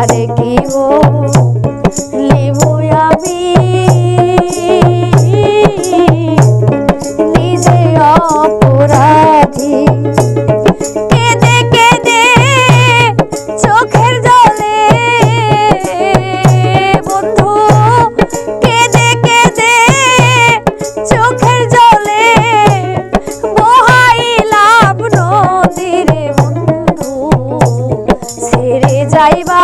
আর কি ও লিবো আমি নিজে অপরাধী। কেঁদে কেঁদে চোখের জলে, বন্ধু, কেঁদে কেঁদে চোখের জলে বহাইলাম নদীরে, বন্ধু, ছেড়ে যাইবা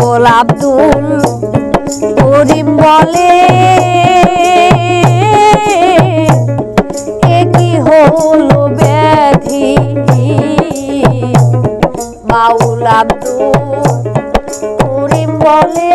গোলাপ আব্দুল করিম বলে কি হলো ব্যাধি? বাউল আব্দুল করিম বলে